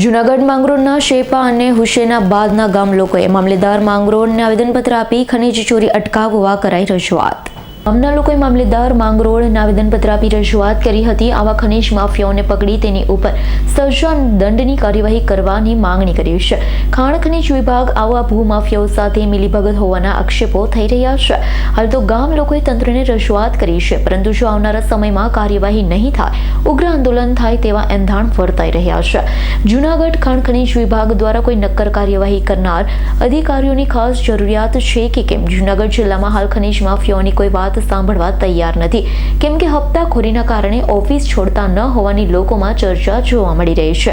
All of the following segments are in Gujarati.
જૂનાગઢ માંગરોળના શેપા અને હુસેનાબાદના ગામ લોકોએ મામલેદાર માંગરોળને આવેદનપત્ર આપી ખનીજ ચોરી અટકાવવા કરાઈ રજૂઆત. ગામના લોકોએ મામલેદાર માંગરોળ આવેદનપત્ર આપી રજૂઆત કરી હતી. આવા ખનીજ માફિયાઓને પકડી તેની ઉપર સજા દંડની કાર્યવાહી કરવાની માંગણી કરી છે. ખાણ ખનીજ વિભાગ આવા ભૂમાફિયાઓ સાથે મિલીભગત હોવાના આક્ષેપો થઈ રહ્યા છે. હાલ તો ગામ લોકોએ તંત્રને રજૂઆત કરી છે, પરંતુ જો આવનારા સમયમાં કાર્યવાહી નહીં થાય, ઉગ્ર આંદોલન થાય તેવા એંધાણ વર્તાઈ રહ્યા છે. જૂનાગઢ ખાણ ખનીજ વિભાગ દ્વારા કોઈ નક્કર કાર્યવાહી કરનાર અધિકારીઓની ખાસ જરૂરિયાત છે કે કેમ? જૂનાગઢ જિલ્લામાં હાલ ખનીજ માફિયાઓની કોઈ વાત સાંભળવા તૈયાર નથી. કેમ કે હપ્તાખોરીના કારણે ઓફિસ છોડતા ન હોવાની લોકોમાં ચર્ચા જોવા મળી રહી છે.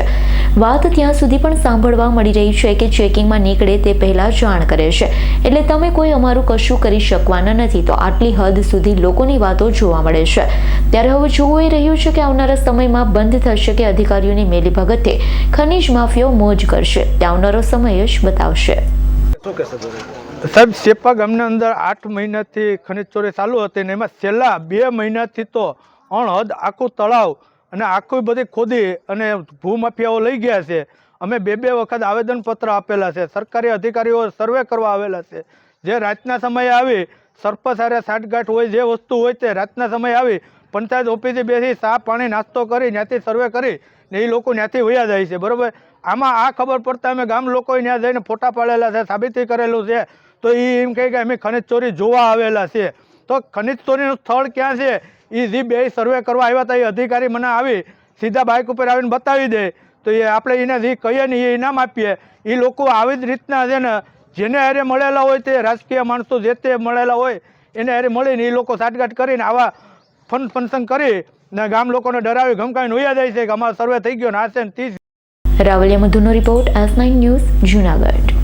વાત ત્યાં સુધી પણ સાંભળવા મળી રહી છે કે ચેકિંગમાં નીકળે તે પહેલા જાણ કરે છે. એટલે તમે કોઈ અમારું કશું કરી શકવાના નથી તો આટલી હદ સુધી લોકોની વાતો જોવા મળે છે. ત્યારે હવે જોવું એ રહ્યું છે કે આવનારા સમયમાં બંધ થશે કે અધિકારીઓની મેલીભગતે ખનીજ માફિયાઓ મોજ કરશે. તે આવનારો સમય જ બતાવશે. સાહેબ, સેપા ગામના અંદર આઠ મહિનાથી ખનિજ ચોરી ચાલુ હતી ને એમાં છેલ્લા બે મહિનાથી તો અણહદ આખું તળાવ અને આખું બધી ખોદી અને ભૂમાફિયાઓ લઈ ગયા છે. અમે બે બે વખત આવેદનપત્ર આપેલા છે. સરકારી અધિકારીઓ સર્વે કરવા આવેલા છે. જે રાતના સમયે આવી, સરપંચ સારે સાઠગાંઠ હોય જે વસ્તુ હોય તે રાતના સમયે આવી, પંચાયત ઓફિસે બેસી ચા, પાણી, નાસ્તો કરી, ત્યાંથી સર્વે કરી ને એ લોકો ત્યાંથી વયા જાય છે. બરાબર? આમાં આ ખબર પડતા અમે ગામ લોકોએ ત્યાં જઈને ફોટા પાડેલા છે, સાબિતી કરેલું છે. તો એ એમ કહે કે અમે ખનિજ ચોરી જોવા આવેલા છે તો ખનિજ ચોરીનું સ્થળ ક્યાં છે? એ જે બે સર્વે કરવા આવ્યા હતા, એ અધિકારી મને આવી, સીધા બાઇક ઉપર આવીને બતાવી દે. તો એ આપણે એને જે કહીએ ને એ ઇનામ આપીએ. એ લોકો આવી જ રીતના છે ને, જેને હારે મળેલા હોય તે રાજકીય માણસો જે તે મળેલા હોય, એને હારે મળીને એ લોકો સાટગાટ કરીને આવા ફન ફંક્શન કરી ને ગામ લોકોને ડરાવી ગમકાવીને વયા જાય છે કે અમારો સર્વે થઈ ગયો ને આ છે ને તીસ Ravalia મધુનો report S nine news Junagadh.